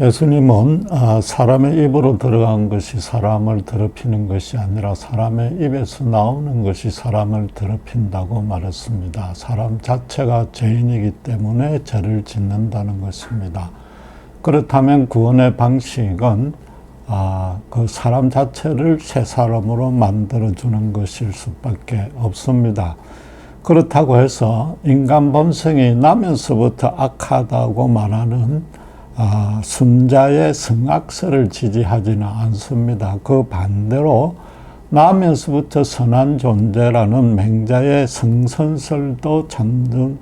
예수님은 아, 사람의 입으로 들어간 것이 사람을 더럽히는 것이 아니라 사람의 입에서 나오는 것이 사람을 더럽힌다고 말했습니다. 사람 자체가 죄인이기 때문에 죄를 짓는다는 것입니다. 그렇다면 구원의 방식은 아, 그 사람 자체를 새 사람으로 만들어주는 것일 수밖에 없습니다. 그렇다고 해서 인간 본성이 나면서부터 악하다고 말하는 아, 순자의 성악설을 지지하지는 않습니다. 그 반대로 나면서부터 선한 존재라는 맹자의 성선설도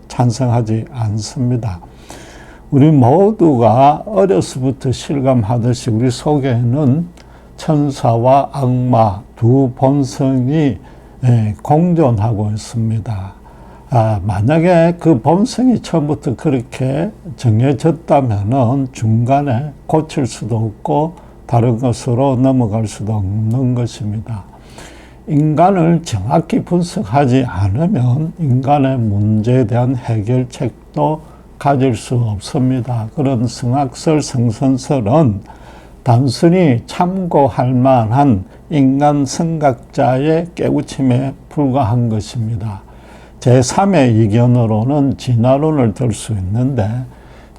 찬성하지 않습니다. 우리 모두가 어려서부터 실감하듯이 우리 속에는 천사와 악마 두 본성이 예, 공존하고 있습니다. 아, 만약에 그 본성이 처음부터 그렇게 정해졌다면 중간에 고칠 수도 없고 다른 것으로 넘어갈 수도 없는 것입니다. 인간을 정확히 분석하지 않으면 인간의 문제에 대한 해결책도 가질 수 없습니다. 그런 성악설, 성선설은 단순히 참고할 만한 인간 성각자의 깨우침에 불과한 것입니다. 제3의 이견으로는 진화론을 들 수 있는데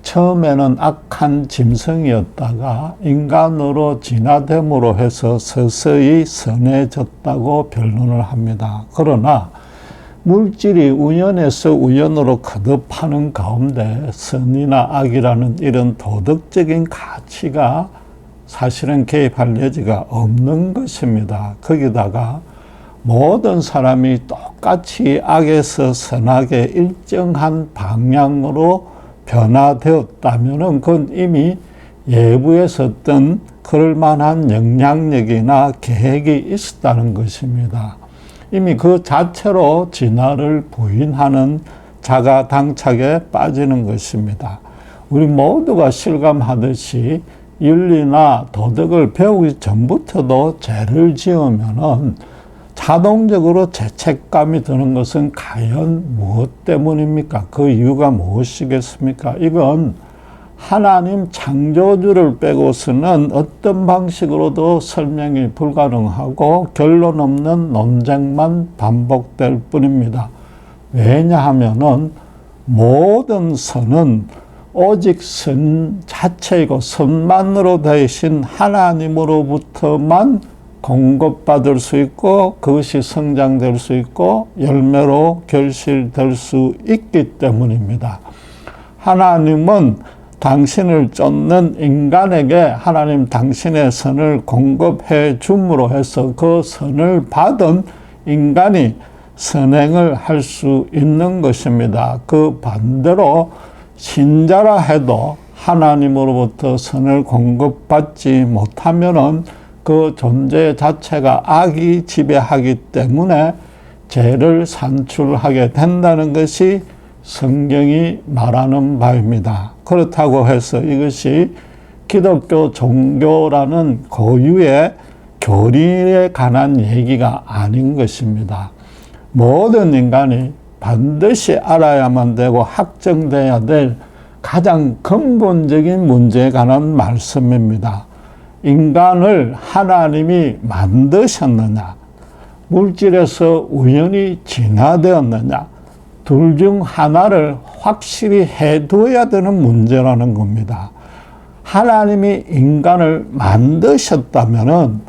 처음에는 악한 짐승이었다가 인간으로 진화됨으로 해서 서서히 선해졌다고 변론을 합니다. 그러나 물질이 우연에서 우연으로 거듭하는 가운데 선이나 악이라는 이런 도덕적인 가치가 사실은 개입할 여지가 없는 것입니다. 거기다가 모든 사람이 똑같이 악에서 선악의 일정한 방향으로 변화되었다면 그건 이미 예부에서 어떤 그럴 만한 영향력이나 계획이 있었다는 것입니다. 이미 그 자체로 진화를 부인하는 자가 당착에 빠지는 것입니다. 우리 모두가 실감하듯이 윤리나 도덕을 배우기 전부터도 죄를 지으면은 자동적으로 죄책감이 드는 것은 과연 무엇 때문입니까? 그 이유가 무엇이겠습니까? 이건 하나님 창조주를 빼고서는 어떤 방식으로도 설명이 불가능하고 결론 없는 논쟁만 반복될 뿐입니다. 왜냐하면은 모든 선은 오직 선 자체이고 선만으로 되신 하나님으로부터만 공급받을 수 있고 그것이 성장될 수 있고 열매로 결실될 수 있기 때문입니다. 하나님은 당신을 쫓는 인간에게 하나님 당신의 선을 공급해 줌으로 해서 그 선을 받은 인간이 선행을 할 수 있는 것입니다. 그 반대로 신자라 해도 하나님으로부터 선을 공급받지 못하면은 그 존재 자체가 악이 지배하기 때문에 죄를 산출하게 된다는 것이 성경이 말하는 바입니다. 그렇다고 해서 이것이 기독교 종교라는 고유의 교리에 관한 얘기가 아닌 것입니다. 모든 인간이 반드시 알아야만 되고 확정돼야 될 가장 근본적인 문제에 관한 말씀입니다. 인간을 하나님이 만드셨느냐? 물질에서 우연히 진화되었느냐? 둘 중 하나를 확실히 해두어야 되는 문제라는 겁니다. 하나님이 인간을 만드셨다면은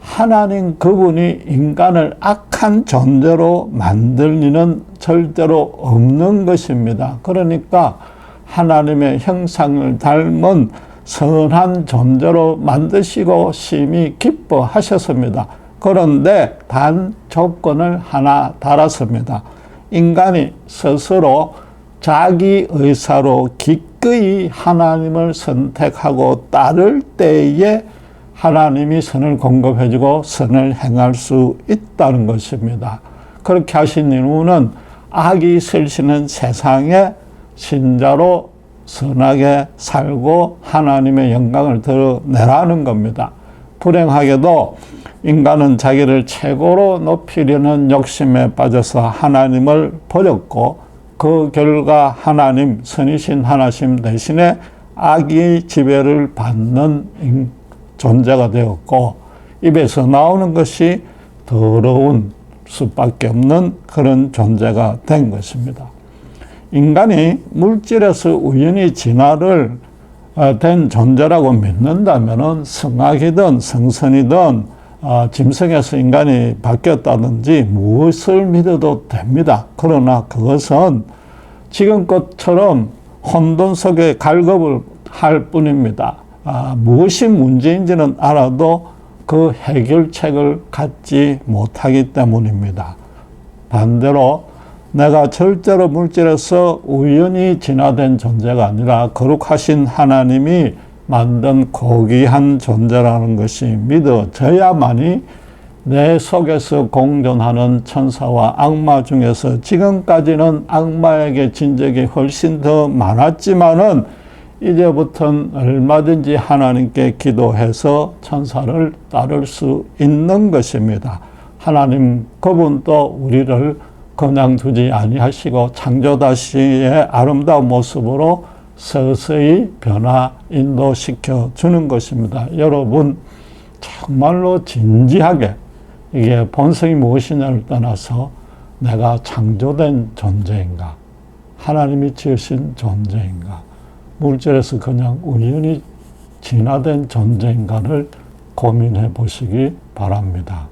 하나님 그분이 인간을 악한 존재로 만들 리는 절대로 없는 것입니다. 그러니까 하나님의 형상을 닮은 선한 존재로 만드시고 심히 기뻐하셨습니다. 그런데 단 조건을 하나 달았습니다. 인간이 스스로 자기 의사로 기꺼이 하나님을 선택하고 따를 때에 하나님이 선을 공급해주고 선을 행할 수 있다는 것입니다. 그렇게 하신 이유는 악이 설치는 세상에 신자로 선하게 살고 하나님의 영광을 드러내라는 겁니다. 불행하게도 인간은 자기를 최고로 높이려는 욕심에 빠져서 하나님을 버렸고 그 결과 하나님, 선이신 하나님 대신에 악의 지배를 받는 인- 존재가 되었고 입에서 나오는 것이 더러운 수밖에 없는 그런 존재가 된 것입니다. 인간이 물질에서 우연히 진화를 어, 된 존재라고 믿는다면은 성악이든 성선이든 어, 짐승에서 인간이 바뀌었다든지 무엇을 믿어도 됩니다. 그러나 그것은 지금 것처럼 혼돈 속에 갈급을 할 뿐입니다. 아, 무엇이 문제인지는 알아도 그 해결책을 갖지 못하기 때문입니다. 반대로 내가 절대로 물질에서 우연히 진화된 존재가 아니라 거룩하신 하나님이 만든 고귀한 존재라는 것이 믿어져야만이 내 속에서 공존하는 천사와 악마 중에서 지금까지는 악마에게 진 적이 훨씬 더 많았지만은 이제부터는 얼마든지 하나님께 기도해서 천사를 따를 수 있는 것입니다. 하나님 그분도 우리를 그냥 두지 아니하시고 창조다시의 아름다운 모습으로 서서히 변화 인도시켜 주는 것입니다. 여러분 정말로 진지하게 이게 본성이 무엇이냐를 떠나서 내가 창조된 존재인가? 하나님이 지으신 존재인가? 물질에서 그냥 우연히 진화된 존재인가를 고민해 보시기 바랍니다.